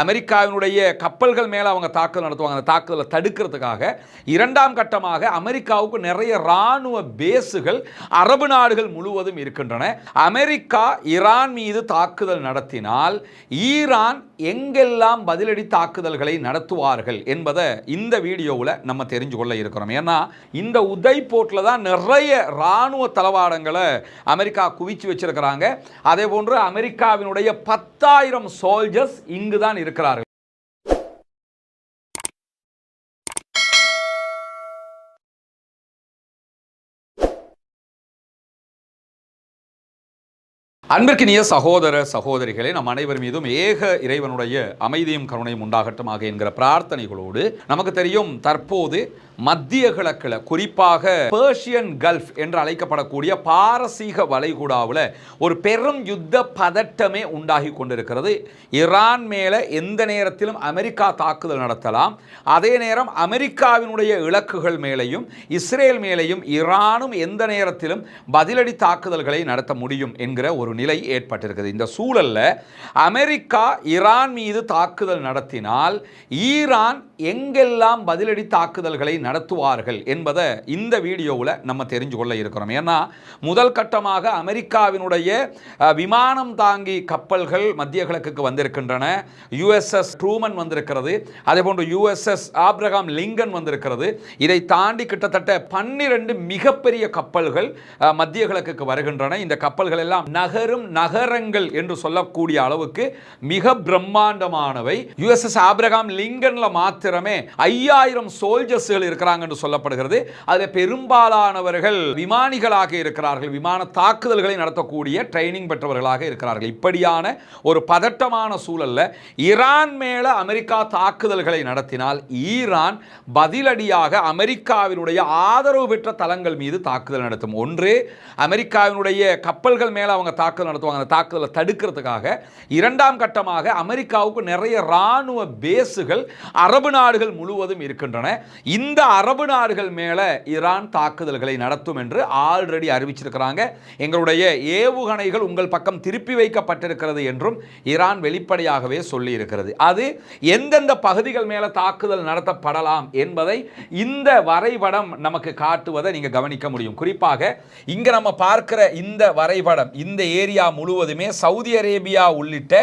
அமெரிக்காவினுடைய கப்பல்கள் மேலே அவங்க தாக்குதல் நடத்துவாங்க. அந்த தாக்குதலை தடுக்கிறதுக்காக இரண்டாம் கட்டமாக அமெரிக்காவுக்கு நிறைய இராணுவ பேஸுகள் அரபு நாடுகள் முழுவதும் இருக்கின்றன. அமெரிக்கா ஈரான் மீது தாக்குதல் நடத்தினால் ஈரான் எங்கெல்லாம் பதிலடி தாக்குதல்களை நடத்துவார்கள் என்பதை இந்த வீடியோவில் நம்ம தெரிஞ்சு கொள்ள இருக்கிறோம். ஏன்னா இந்த உதய்போர்ட்டில் தான் நிறைய இராணுவ தளவாடங்களை அமெரிக்கா குவிச்சு வச்சிருக்கிறாங்க. அதே போன்று அமெரிக்காவினுடைய பத்தாயிரம் சோல்ஜர்ஸ் இங்கு தான் இருக்கிறார்கள். அன்பிற்கினிய சகோதர சகோதரிகளே நம் அனைவர் மீதும் ஏக இறைவனுடைய அமைதியும் கருணையும் உண்டாகட்டுமாக என்கிற பிரார்த்தனைகளோடு நமக்கு தெரியும் தற்போது மத்திய கிழக்கில் குறிப்பாக பேர்ஷியன் கல்ஃப் என்று அழைக்கப்படக்கூடிய பாரசீக வளைகுடாவில் ஒரு பெரும் யுத்த பதட்டமே உண்டாகி கொண்டிருக்கிறது. ஈரான் மேலே எந்த நேரத்திலும் அமெரிக்கா தாக்குதல் நடத்தலாம். அதே நேரம் அமெரிக்காவினுடைய இலக்குகள் மேலேயும் இஸ்ரேல் மேலேயும் ஈரானும் எந்த நேரத்திலும் பதிலடி தாக்குதல்களை நடத்த முடியும் என்கிற ஒரு நிலை ஏற்பட்டிருக்குது இந்த சூழலில் அமெரிக்கா ஈரான் மீது தாக்குதல் நடத்தினால் ஈரான் எங்கெல்லாம் பதிலடி தாக்குதல்களை நடத்துவார்கள் என்பதை இந்த வீடியோவில் நம்ம தெரிஞ்சு கொள்ள இருக்கிறோம். ஏன்னா முதல் கட்டமாக அமெரிக்காவினுடைய விமானம் தாங்கி கப்பல்கள் மத்திய கிழக்குக்கு வந்திருக்கின்றன. யுஎஸ்எஸ் ட்ரூமன் வந்திருக்கிறது. அதே போன்று யுஎஸ்எஸ் ஆப்ரகாம் லிங்கன் வந்திருக்கிறது. இதை தாண்டி கிட்டத்தட்ட பன்னிரண்டு மிகப்பெரிய கப்பல்கள் மத்திய கிழக்குக்கு வருகின்றன. இந்த கப்பல்கள் எல்லாம் நகரும் நகரங்கள் என்று சொல்லக்கூடிய அளவுக்கு மிக பிரம்மாண்டமானவை. யுஎஸ்எஸ் ஆப்ரகாம் லிங்கன்ல மாத்திரமே ஐயாயிரம் சோல்ஜர்ஸ்கள் இருக்கிறாங்க என்று சொல்லப்படுகிறது. அதில் பெரும்பாலானவர்கள் விமானிகளாக இருக்கிறார்கள். விமான தாக்குதல்களை நடத்தக்கூடிய ட்ரைனிங் பெற்றவர்களாக இருக்கிறார்கள். இப்படியான ஒரு பதட்டமான சூழலில் ஈரான் மேலே அமெரிக்கா தாக்குதல்களை நடத்தினால் ஈரான் பதிலடியாக அமெரிக்காவினுடைய ஆதரவு பெற்ற தளங்கள் மீது தாக்குதல் நடத்தும். ஒன்று அமெரிக்காவினுடைய கப்பல்கள் மேல அவங்க தாக்குதல் நடத்துவாங்க. அந்த தாக்குதலை தடுக்கிறதுக்காக இரண்டாம் கட்டமாக அமெரிக்காவுக்கு நிறைய இராணுவ பேஸுகள் அரபு நாடுகள் முழுவதும் இருக்கின்றன. இந்த அரபு நாடுகள் மேல ஈரான் தாக்குதல்களை நடத்தும் என்று ஆல்ரெடி அறிவிச்சிருக்கிறாங்க. எங்களுடைய ஏவுகணைகள் உங்கள் பக்கம் திருப்பி வைக்கப்பட்டிருக்கிறது என்றும் ஈரான் வெளிப்படையாகவே சொல்லி இருக்கிறது அது எந்தெந்த பகுதிகள் மேல தாக்குதல் நடத்தப்படலாம் என்பதை இந்த வரைபடம் நமக்கு காட்டுவதை நீங்கள் கவனிக்க முடியும். குறிப்பாக இங்க நம்ம பார்க்கிற இந்த வரைபடம் இந்த ஏரியா முழுவதுமே சவுதி அரேபியா உள்ளிட்ட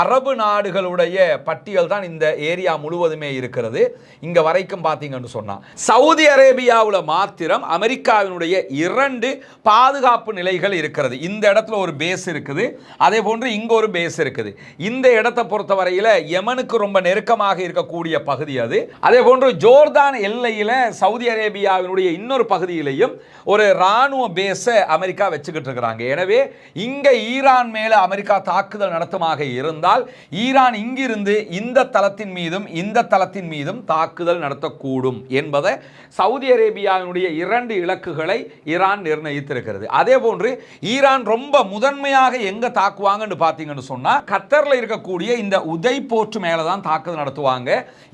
அரபு நாடுகளுடைய பட்டியல் தான் இந்த ஏரியா முழுவதுமே இருக்கு. இருக்கிறது. இங்க வரைக்கும் பார்த்தீங்கன்னு சொன்னா சவுதி அரேபியாவில் மாத்திரம் அமெரிக்காவினுடைய இரண்டு பாதுகாப்பு நிலைகள் இருக்கிறது. இந்த இடத்துல ஒரு பேஸ் இருக்குது. அதே போன்று இங்க ஒரு பேஸ் இருக்குது. இந்த இடத்தை பொறுத்த பொறுத்தவரையில யமனுக்கு ரொம்ப நெருக்கமாக இருக்கக்கூடிய பகுதி அது. அதே போன்று ஜோர்தான் எல்லையில சவுதி அரேபியாவினுடைய இன்னொரு பகுதியிலையும் ஒரு ராணுவ பேஸை அமெரிக்கா வச்சுக்கிட்டு இருக்கிறாங்க. எனவே இங்க ஈரான் மேல அமெரிக்கா தாக்குதல் நடத்துமாக இருந்தால் ஈரான் இங்கிருந்து இந்த தளத்தின் மீதும் இந்த தளத்தின் மீதும் தாக்குதல் நடத்தக்கூடும் என்பதை சவுதி அரேபியாவினுடைய இரண்டு இலக்குகளை ஈரான் நிர்ணயித்திருக்கிறது. அதே போன்று ஈரான் ரொம்ப முதன்மையாக எங்க தாக்குவாங்கன்னு பார்த்தீங்கன்னு சொன்னா கத்தர்ல இருக்கக்கூடிய இந்த உதை போர்ட் மேலே தான் தாக்குதல் நடத்துவாங்க.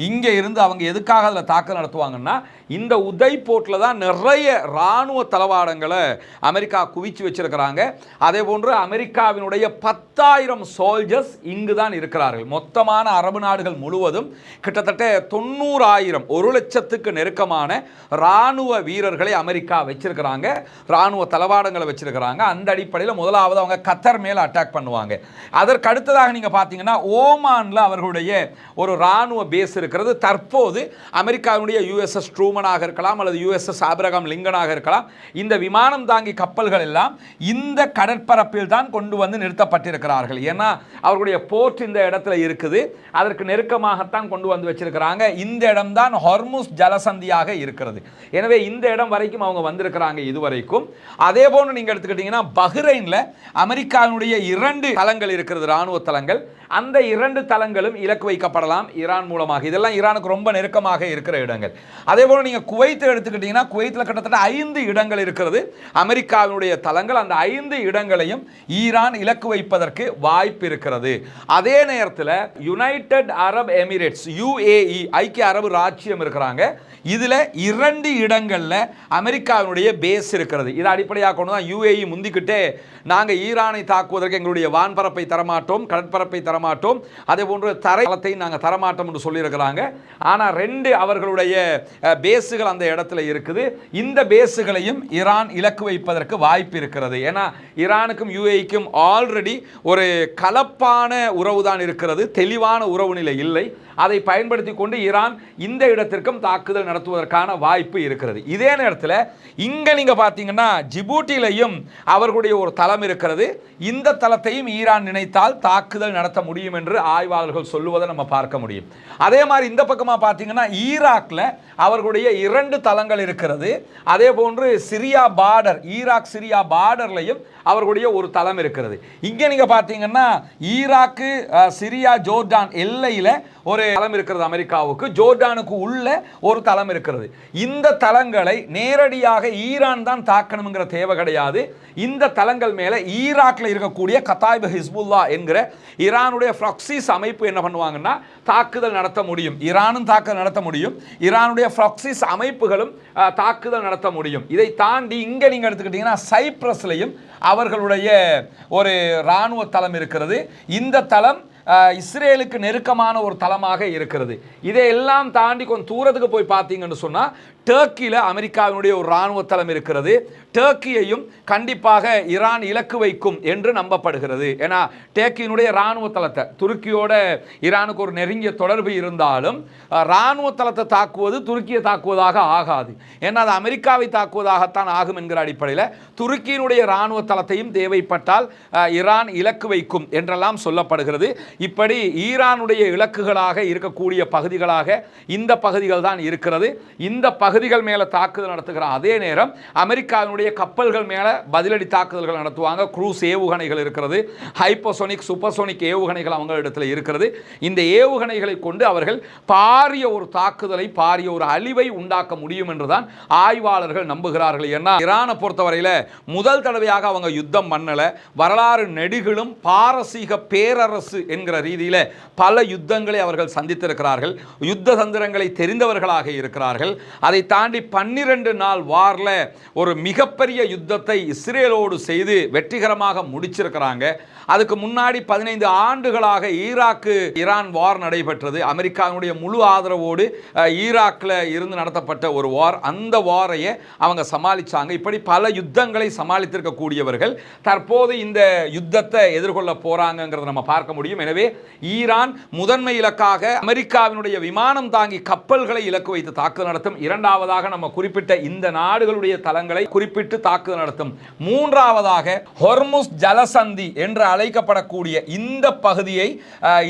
இங்க இருந்து அவங்க எதுக்காக அதில் தாக்குதல் நடத்துவாங்கன்னா இந்த உதை போர்ட்ல தான் நிறைய இராணுவ தளவாடங்களை அமெரிக்கா குவிச்சு வச்சிருக்கிறாங்க. அதே போன்று அமெரிக்காவினுடைய பத்தாயிரம் சோல்ஜர்ஸ் இங்கு தான் இருக்கிறார்கள். மொத்தமான அரபு நாடுகள் முழுவதும் கிட்டத்தட்ட தொண்ணூறாயிரம் ஒரு லட்சத்துக்கு நெருக்கமான இராணுவ வீரர்களை அமெரிக்கா வச்சிருக்கிறாங்க. இராணுவ தளவாடங்களை வச்சிருக்கிறாங்க. அந்த அடிப்படையில் முதலாவது அவங்க கத்தர் மேல அட்டாக் பண்ணுவாங்க. அதற்கு அடுத்ததாக நீங்க பார்த்தீங்கன்னா ஓமானில் அவர்களுடைய ஒரு இராணுவ பேஸ் இருக்கிறது. தற்போது அமெரிக்காவுடைய யுஎஸ்எஸ் ட்ரூமனாக இருக்கலாம் அல்லது யுஎஸ்எஸ் ஆபிரகாம் லிங்கனாக இருக்கலாம். இந்த விமானம் தாங்கி கப்பல்கள் எல்லாம் இந்த கடற்பரப்பில் தான் கொண்டு வந்து நிறுத்தப்பட்டிருக்கிறார்கள். ஏன்னா அவர்களுடைய போர்ட் இந்த இடத்துல இருக்குது. அதற்கு நெருக்கமாகத்தான் கொண்டு வந்து வச்சிருக்கிறாங்க. இந்த இடம்தான் ஹொர்முஸ் ஜலசந்தியாக இருக்கிறது. எனவே இந்த இடம் வரைக்கும் அவங்க வந்திருக்கிறாங்க இதுவரைக்கும். அதே போன்று நீங்க எடுத்துக்கிட்டீங்கன்னா பஹ்ரைனில் அமெரிக்காவினுடைய இரண்டு தளங்கள் இருக்கிறது இராணுவ தளங்கள். அந்த இரண்டு தளங்களும் இலக்கு வைக்கப்படலாம் ஈரான் மூலமாக. இதெல்லாம் ஈரானுக்கு ரொம்ப நெருக்கமாக இருக்கிற இடங்கள். அதே போல நீங்க குவைத்தை எடுத்துக்கிட்டீங்கன்னா குவைத்தில் கிட்டத்தட்ட ஐந்து இடங்கள் இருக்கிறது. அமெரிக்காவினுடைய தளங்கள் அந்த ஐந்து இடங்களையும் ஈரான் இலக்கு வைப்பதற்கு வாய்ப்பு இருக்கிறது. அதே நேரத்தில் யுனைடெட் அரப் எமிரேட்ஸ் யுஏஇ ஐக்கிய அரபு ராச்சியம் இருக்கிறாங்க. இதுல இரண்டு இடங்கள்ல அமெரிக்காவினுடைய பேஸ் இருக்கிறது. இதை அடிப்படையாக கொண்டு தான் யூஏஇ முந்திக்கிட்டே நாங்க ஈரானை தாக்குவதற்கு எங்களுடைய வான்பரப்பை தரமாட்டோம் கடற்பரப்பை தரமாட்டோம். அதே போன்று தரைத்தளத்தை நாங்கள் தரமாட்டோம் என்று சொல்லியிருக்கிறாங்க. ஆனா ரெண்டு அவர்களுடைய பேஸுகள் அந்த இடத்துல இருக்குது. இந்த பேஸுகளையும் ஈரான் இலக்கு வைப்பதற்கு வாய்ப்பு இருக்கிறது. ஏன்னா ஈரானுக்கும் யூஏஇக்கும் ஆல்ரெடி ஒரு கலப்பான உறவு தான் இருக்கிறது. தெளிவான உறவு நிலை இல்லை. அதை பயன்படுத்தி கொண்டு ஈரான் இந்த இடத்திற்கும் தாக்குதல் நடத்துவதற்கான வாய்ப்பு இருக்கிறது. இதே நேரத்தில் இங்கே நீங்கள் பார்த்தீங்கன்னா ஜிபூட்டிலையும் அவர்களுடைய ஒரு தளம் இருக்கிறது. இந்த தளத்தையும் ஈரான் நினைத்தால் தாக்குதல் நடத்த முடியும் என்று ஆய்வாளர்கள் சொல்லுவதை நம்ம பார்க்க முடியும். அதே மாதிரி இந்த பக்கமாக பார்த்தீங்கன்னா ஈராக்கில் அவர்களுடைய இரண்டு தளங்கள் இருக்கிறது. அதே போன்று சிரியா பார்டர் ஈராக் சிரியா பார்டர்லையும் அவர்களுடைய ஒரு தளம் இருக்கிறது. இங்கே நீங்கள் பார்த்தீங்கன்னா ஈராக்கு சிரியா ஜோர்டான் எல்லையில் ஒரு தளம் இருக்கிறது அமெரிக்காவுக்கு ஜோர்டானுக்கு உள்ள ஒரு தளம் இருக்கிறது. இந்த தளங்களை நேரடியாக ஈரான் தான் தாக்கணுங்கிற தேவை கிடையாது. இந்த தளங்கள் மேலே ஈராக்கில் இருக்கக்கூடிய கத்தாய்பு ஹிஸ்புல்லா என்கிற ஈரானுடைய ஃப்ராக்சிஸ் அமைப்பு என்ன பண்ணுவாங்கன்னா தாக்குதல் நடத்த முடியும். ஈரானும் தாக்குதல் நடத்த முடியும். ஈரானுடைய ஃப்ராக்சிஸ் அமைப்புகளும் தாக்குதல் நடத்த முடியும். இதை தாண்டி இங்கே நீங்கள் எடுத்துக்கிட்டிங்கன்னா சைப்ரஸ்லையும் அவர்களுடைய ஒரு இராணுவ தளம் இருக்கிறது. இந்த தளம் இஸ்ரேலுக்கு நெருக்கமான ஒரு தளமாக இருக்கிறது. இதையெல்லாம் தாண்டி கொஞ்சம் தூரத்துக்கு போய் பார்த்தீங்கன்னு சொன்னால் டர்க்கியில் அமெரிக்காவினுடைய ஒரு இராணுவ தளம் இருக்கிறது. டர்க்கியையும் கண்டிப்பாக ஈரான் இலக்கு வைக்கும் என்று நம்பப்படுகிறது. ஏன்னா டேக்கியினுடைய இராணுவ தளத்தை துருக்கியோட ஈரானுக்கு ஒரு நெருங்கிய தொடர்பு இருந்தாலும் இராணுவ தளத்தை தாக்குவது துருக்கியை தாக்குவதாக ஆகாது. ஏன்னா அது அமெரிக்காவை தாக்குவதாகத்தான் ஆகும் என்கிற அடிப்படையில் துருக்கியினுடைய இராணுவ தளத்தையும் தேவைப்பட்டால் ஈரான் இலக்கு வைக்கும் என்றெல்லாம் சொல்லப்படுகிறது. இப்படி ஈரானுடைய இலக்குகளாக இருக்கக்கூடிய பகுதிகளாக இந்த பகுதிகள் தான் இருக்கிறது. இந்த பகுதிகள் மேலே தாக்குதல் நடத்துகிறார் அதே நேரம் அமெரிக்காவினுடைய கப்பல்கள் மேலே பதிலடி தாக்குதல்கள் நடத்துவாங்க. குரூஸ் ஏவுகணைகள் இருக்கிறது. ஹைப்போசோனிக் சூப்பர்சோனிக் ஏவுகணைகள் அவங்களிடத்தில் இருக்கிறது. இந்த ஏவுகணைகளை கொண்டு அவர்கள் பாரிய ஒரு தாக்குதலை பாரிய ஒரு அழிவை உண்டாக்க முடியும் என்றுதான் ஆய்வாளர்கள் நம்புகிறார்கள். ஏன்னா ஈரானை பொறுத்தவரையில் முதல் தடவையாக அவங்க யுத்தம் பண்ணலை. வரலாறு நெடுகிலும் பாரசீக பேரரசு என்கிற ரீதியில் பல யுத்தங்களை அவர்கள் சந்தித்திருக்கிறார்கள். யுத்த தந்திரங்களை தெரிந்தவர்களாக இருக்கிறார்கள். அதை தாண்டி பன்னிரண்டு நாள் வாரில் ஒரு மிகப்பெரிய யுத்தத்தை இஸ்ரேலோடு செய்து வெற்றிகரமாக முடிச்சிருக்கிறாங்க. அதுக்கு முன்னாடி பதினைந்து ஆண்டுகளாக ஈராக்கு ஈரான் வார் நடைபெற்றது. அமெரிக்காவினுடைய முழு ஆதரவோடு ஈராக்கில் இருந்து நடத்தப்பட்ட ஒரு வார். அந்த வாரையே அவங்க சமாளிச்சாங்க. இப்படி பல யுத்தங்களை சமாளித்திருக்கக்கூடியவர்கள் தற்போது இந்த யுத்தத்தை எதிர்கொள்ள போகிறாங்கிறத நம்ம பார்க்க முடியும். எனவே ஈரான் முதன்மை இலக்காக அமெரிக்காவினுடைய விமானம் தாங்கி கப்பல்களை இலக்கு வைத்து தாக்குதல் நடத்தும். இரண்டாம் இரண்டாவதாக நம்ம குறிப்பிட்ட இந்த நாடுகளுடைய தளங்களை குறிப்பிட்டு தாக்குதல் நடத்தும். மூன்றாவதாக ஹொர்முஸ் ஜலசந்தி என்று அழைக்கப்படக்கூடிய இந்த பகுதியை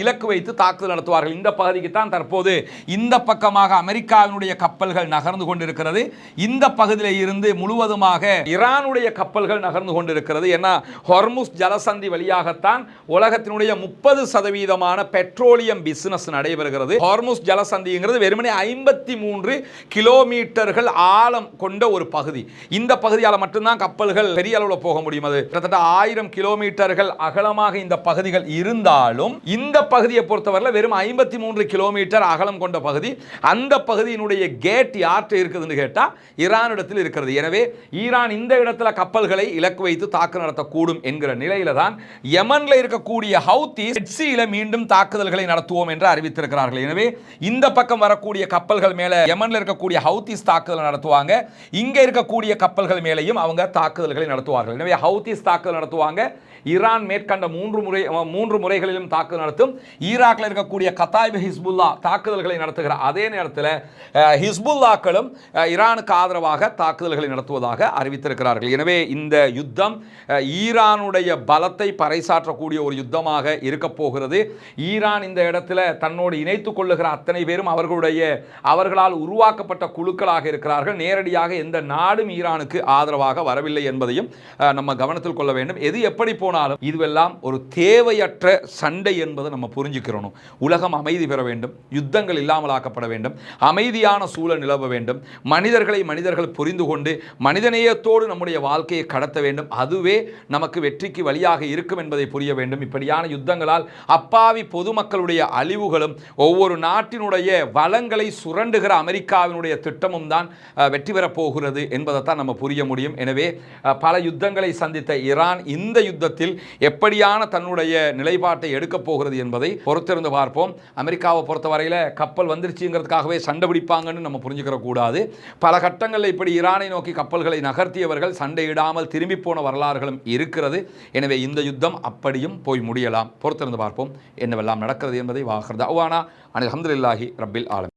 இலக்கு வைத்து தாக்குதல் நடத்துவார்கள். இந்த பகுதிக்கு தான் தற்போது இந்த பக்கமாக அமெரிக்காவினுடைய கப்பல்கள் நகர்ந்து கொண்டிருக்கிறது. இந்த பகுதியில் இருந்து முழுவதுமாக ஈரானுடைய கப்பல்கள் நகர்ந்து கொண்டிருக்கிறது. ஏன்னா ஹொர்முஸ் ஜலசந்தி வழியாகத்தான் உலகத்தினுடைய முப்பது சதவீதமான பெட்ரோலியம் பிசினஸ் நடைபெறுகிறது. ஹார்முஸ் ஜலசந்திங்கிறது வெறுமனே ஐம்பத்தி மூன்று கிலோமீட்டர் கிலோமீட்டர்கள் ஆழம் கொண்ட ஒரு பகுதி. இந்த பகுதியால் மட்டும்தான் கப்பல்கள் பெரிய அளவில் போக முடியும் அது. கிட்டத்தட்ட ஆயிரம் கிலோமீட்டர்கள் அகலமாக இந்த பகுதிகள் இருந்தாலும் இந்த பகுதியை பொறுத்தவரையில் வெறும் ஐம்பத்தி மூன்று கிலோமீட்டர் அகலம் கொண்ட பகுதி. அந்த பகுதியினுடைய கேட் யார்கிட்ட இருக்குதுன்னு கேட்டால் ஈரானிடத்தில் இருக்கிறது. எனவே ஈரான் இந்த இடத்துல கப்பல்களை இலக்கு வைத்து தாக்கு நடத்தக்கூடும் என்கிற நிலையில தான் யமன்ல இருக்கக்கூடிய ஹவுத்தி ரெட்சியில மீண்டும் தாக்குதல்களை நடத்துவோம் என்று அறிவித்திருக்கிறார்கள். எனவே இந்த பக்கம் வரக்கூடிய கப்பல்கள் மேல யமன்ல இருக்கக்கூடிய ஹவுத்திஸ் தாக்குதல் நடத்துவாங்க. இங்க இருக்கக்கூடிய கப்பல்கள் மேலேயும் அவங்க தாக்குதல்களை நடத்துவார்கள். எனவே ஹவுத்திஸ் தாக்குதல் நடத்துவாங்க. ஈரான் மேற்கண்ட மூன்று முறை மூன்று முறைகளிலும் தாக்குதல் நடத்தும். ஈராக்கில் இருக்கக்கூடிய கத்தாய்பு ஹிஸ்புல்லா தாக்குதல்களை நடத்துகிற அதே நேரத்தில் ஹிஸ்புல்லாக்களும் ஈரானுக்கு ஆதரவாக தாக்குதல்களை நடத்துவதாக அறிவித்திருக்கிறார்கள். எனவே இந்த யுத்தம் ஈரானுடைய பலத்தை பறைசாற்றக்கூடிய ஒரு யுத்தமாக இருக்கப் போகிறது. ஈரான் இந்த இடத்துல தன்னோடு இணைத்துக் கொள்ளுகிற அத்தனை பேரும் அவர்களுடைய அவர்களால் உருவாக்கப்பட்ட குழு குழுக்களாக இருக்கிறார்கள். நேரடியாக எந்த நாடும் ஈரானுக்கு ஆதரவாக வரவில்லை என்பதையும் நம்ம கவனத்தில் கொள்ள வேண்டும். எது எப்படி போனாலும் இதுவெல்லாம் ஒரு தேவையற்ற சண்டை என்பதை நம்ம புரிஞ்சுக்கிறணும். உலகம் அமைதி பெற வேண்டும். யுத்தங்கள் இல்லாமலாக்கப்பட வேண்டும். அமைதியான சூழல் நிலவ வேண்டும். மனிதர்களை மனிதர்கள் புரிந்து கொண்டு மனிதநேயத்தோடு நம்முடைய வாழ்க்கையை கடத்த வேண்டும். அதுவே நமக்கு வெற்றிக்கு வழியாக இருக்கும் என்பதை புரிய வேண்டும். இப்படியான யுத்தங்களால் அப்பாவி பொதுமக்களுடைய அழிவுகளும் ஒவ்வொரு நாட்டினுடைய வளங்களை சுரண்டுகிற அமெரிக்காவினுடைய திட்டம் திட்டமும் தான் வெற்றி பெறப் போகிறது என்பதைத்தான் நம்ம புரிய முடியும். எனவே பல யுத்தங்களை சந்தித்த ஈரான் இந்த யுத்தத்தில் எப்படியான தன்னுடைய நிலைப்பாட்டை எடுக்கப் போகிறது என்பதை பொறுத்திருந்து பார்ப்போம். அமெரிக்காவை பொறுத்தவரையில் கப்பல் வந்துருச்சுங்கிறதுக்காகவே சண்டை பிடிப்பாங்கன்னு நம்ம புரிஞ்சுக்கிற கூடாது. பல கட்டங்களில் இப்படி ஈரானை நோக்கி கப்பல்களை நகர்த்தியவர்கள் சண்டையிடாமல் திரும்பி போன வரலாறுகளும் இருக்கிறது. எனவே இந்த யுத்தம் அப்படியும் போய் முடியலாம். பொறுத்திருந்து பார்ப்போம். என்னவெல்லாம் நடக்கிறது என்பதை வாகிறது அவ்வானா அனில் அஹமதுல்லாஹி ரப்பில் ஆலம்